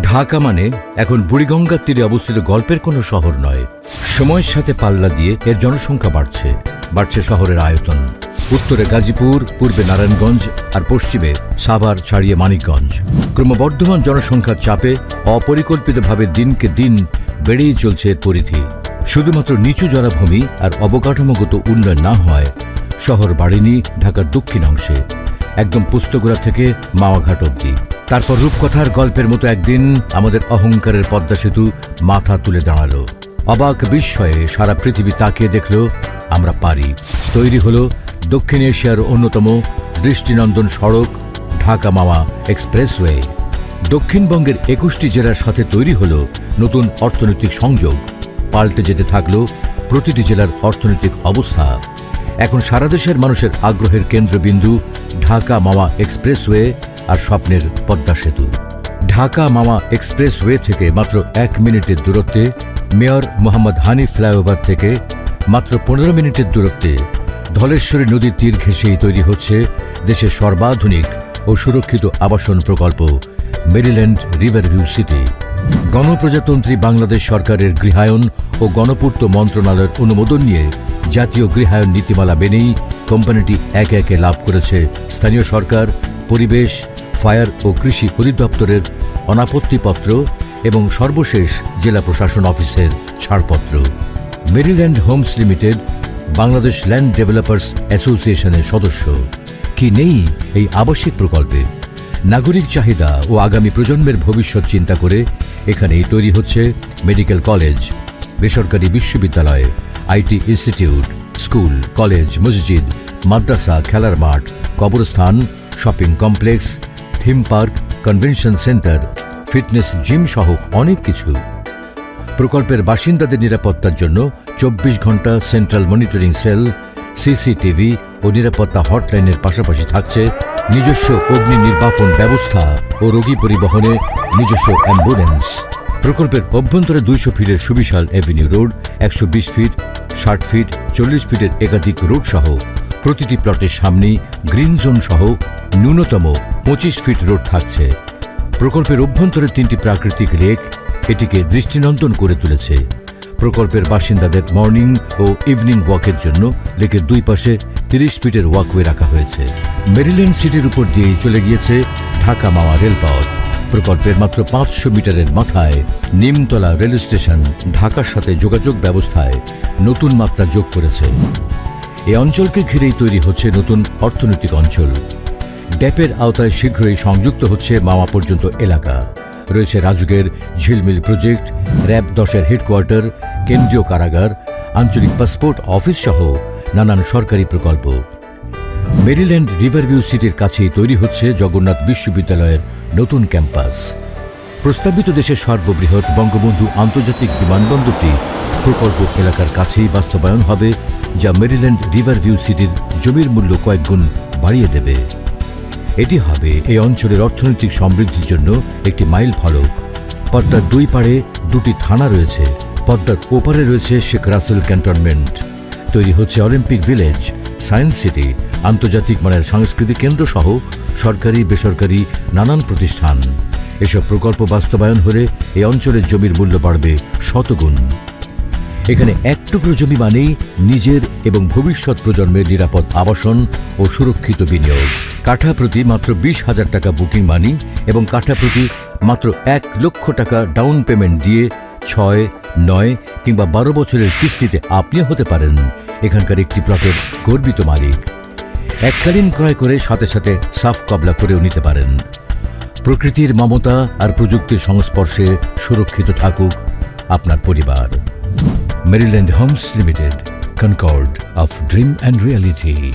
ঢাকা মানে এখন বুড়িগঙ্গার তীরে অবস্থিত গল্পের কোনো শহর নয়। সময়ের সাথে পাল্লা দিয়ে এর জনসংখ্যা বাড়ছে। বাড়ছে শহরের আয়তন। উত্তরে গাজীপুর, পূর্বে নারায়ণগঞ্জ আর পশ্চিমে সাভার ছাড়িয়ে মানিকগঞ্জ। ক্রমবর্ধমান জনসংখ্যার চাপে অপরিকল্পিতভাবে দিনকে দিন বেড়েই চলছে এর পরিধি। শুধুমাত্র নিচু জলাভূমি আর অবকাঠামোগত উন্নয়ন না হয় শহর বাড়েনি ঢাকার দক্ষিণ অংশে একদম পুস্তকরা থেকে মাওয়াঘাট অব্দি তারপর রূপকথার গল্পের মতো একদিন আমাদের অহংকারের পদ্মা সেতু মাথা তুলে দাঁড়াল। অবাক বিস্ময়ে সারা পৃথিবী তাকিয়ে দেখল, আমরা পারি। তৈরি হলো দক্ষিণ এশিয়ার অন্যতম দৃষ্টিনন্দন সড়ক, ঢাকা মাওয়া এক্সপ্রেসওয়ে। দক্ষিণবঙ্গের একুশটি জেলার সাথে তৈরি হলো নতুন অর্থনৈতিক সংযোগ। পাল্টে যেতে থাকল প্রতিটি জেলার অর্থনৈতিক অবস্থা। এখন সারা দেশের মানুষের আগ্রহের কেন্দ্রবিন্দু ঢাকা মামা এক্সপ্রেসওয়ে আর স্বপ্নের পদ্মা সেতু। ঢাকা মাওয়া এক্সপ্রেসওয়ে থেকে মাত্র এক মিনিটের দূরত্বে, মেয়র মোহাম্মদ হানি ফ্লাইওভার থেকে মাত্র পনেরো মিনিটের দূরত্বে ধলেশ্বরী নদীর তীর ঘেঁষেই তৈরি হচ্ছে দেশের সর্বাধুনিক ও সুরক্ষিত আবাসন প্রকল্প, মেরিল্যান্ড রিভারভিউ সিটি। গণপ্রজাতন্ত্রী বাংলাদেশ সরকারের গৃহায়ন ও গণপূর্ত মন্ত্রণালয়ের অনুমোদন নিয়ে জাতীয় গৃহায়ন নীতিমালা মেনেই কোম্পানিটি একে একে লাভ করেছে। স্থানীয় সরকার, পরিবেশ ফায়ার ও কৃষি অধিদপ্তরের অনাপত্তিপত্র এবং সর্বশেষ জেলা প্রশাসন অফিসের ছাড়পত্র। Maryland Homes Limited, Bangladesh land developers অ্যাসোসিয়েশনের সদস্য। কি নেই এই আবাসিক প্রকল্পে? নাগরিক চাহিদা ও আগামী প্রজন্মের ভবিষ্যৎ চিন্তা করে এখানেই তৈরি হচ্ছে মেডিকেল কলেজ, বেসরকারি বিশ্ববিদ্যালয়, আইটি ইনস্টিটিউট, স্কুল, কলেজ, মসজিদ, মাদ্রাসা, খেলার মাঠ, কবরস্থান, shopping complex theme park, convention centre, fitness gym সহ অনেক কিছু। প্রকল্পের বাসিন্দাদের নিরাপত্তার জন্য চব্বিশ ঘণ্টা সেন্ট্রাল মনিটরিং সেল, সিসিটিভি ও নিরাপত্তা হটলাইনের পাশাপাশি থাকছে নিজস্ব অগ্নি নির্বাপন ব্যবস্থা ও রোগী পরিবহনে নিজস্ব অ্যাম্বুলেন্স। প্রকল্পের অভ্যন্তরে দুইশো ফিটের সুবিশাল এভিনিউ রোড, একশো বিশ ফিট, ষাট ফিট, চল্লিশ ফিটের একাধিক রোড সহ প্রতিটি প্লটের সামনেই গ্রিন জোন সহ ন্যূনতম পঁচিশ ফিট রোড থাকছে। প্রকল্পের অভ্যন্তরে তিনটি প্রাকৃতিক লেক এটিকে দৃষ্টিনন্দন করে তুলেছে। প্রকল্পের বাসিন্দাদের মর্নিং ও ইভিনিং ওয়াকের জন্য লেকের দুই পাশে তিরিশ ফিটের ওয়াকওয়ে রাখা হয়েছে। মেরিল্যান্ড সিটির উপর দিয়েই চলে গিয়েছে ঢাকা মাওয়া রেলপথ। প্রকল্পের মাত্র পাঁচশো মিটারের মাথায় নিমতলা রেল স্টেশন ঢাকার সাথে যোগাযোগ ব্যবস্থায় নতুন মাত্রা যোগ করেছে। এই অঞ্চলকে ঘিরেই তৈরি হচ্ছে নতুন অর্থনৈতিক অঞ্চল। ড্যাপের আওতায় শীঘ্রই সংযুক্ত হচ্ছে মামা পর্যন্ত এলাকা। রয়েছে রাজুকের ঝিলমিল প্রজেক্ট, র্যাব দশের হেডকোয়ার্টার, কেন্দ্রীয় কারাগার, আঞ্চলিক পাসপোর্ট, অফিস সহ নানান সরকারি প্রকল্প। মেরিল্যান্ড রিভারভিউ সিটির কাছেই তৈরি হচ্ছে জগন্নাথ বিশ্ববিদ্যালয়ের নতুন ক্যাম্পাস। প্রস্তাবিত দেশের সর্ববৃহৎ বঙ্গবন্ধু আন্তর্জাতিক বিমানবন্দরটি প্রকল্প এলাকার কাছেই বাস্তবায়ন হবে, যা মেরিল্যান্ড রিভারভিউ সিটির জমির মূল্য কয়েক গুণ বাড়িয়ে দেবে। এটি হবে এই অঞ্চলের অর্থনৈতিক সমৃদ্ধির জন্য একটি মাইল ফলক। পদ্মার দুই পাড়ে দুটি থানা রয়েছে। পদ্মার ওপারে রয়েছে শেখ রাসেল ক্যান্টনমেন্ট। তৈরি হচ্ছে অলিম্পিক ভিলেজ, সায়েন্স সিটি, আন্তর্জাতিক মানের সাংস্কৃতিক কেন্দ্র সহ সরকারি, বেসরকারি, নানান প্রতিষ্ঠান। এসব প্রকল্প বাস্তবায়ন হলে এই অঞ্চলের জমির মূল্য বাড়বে শতগুণ। এখানে এক টুকরো জমি মানেই নিজের এবং ভবিষ্যৎ প্রজন্মের নিরাপদ আবাসন ও সুরক্ষিত বিনিয়োগ। কাঠা প্রতি মাত্র বিশ হাজার টাকা বুকিং মানি এবং কাঠা প্রতি মাত্র এক লক্ষ টাকা ডাউন পেমেন্ট দিয়ে ছয়, নয় কিংবা বারো বছরের কিস্তিতে আপনি হতে পারেন। এখানকার একটি প্লটের গর্বিত মালিক। এককালীন ক্রয় করে সাথে সাথে সাফ কবলা করেও নিতে পারেন। প্রকৃতির মমতা আর প্রযুক্তির সংস্পর্শে সুরক্ষিত থাকুক আপনার পরিবার। Maryland Homes Limited, Concord of Dream and Reality.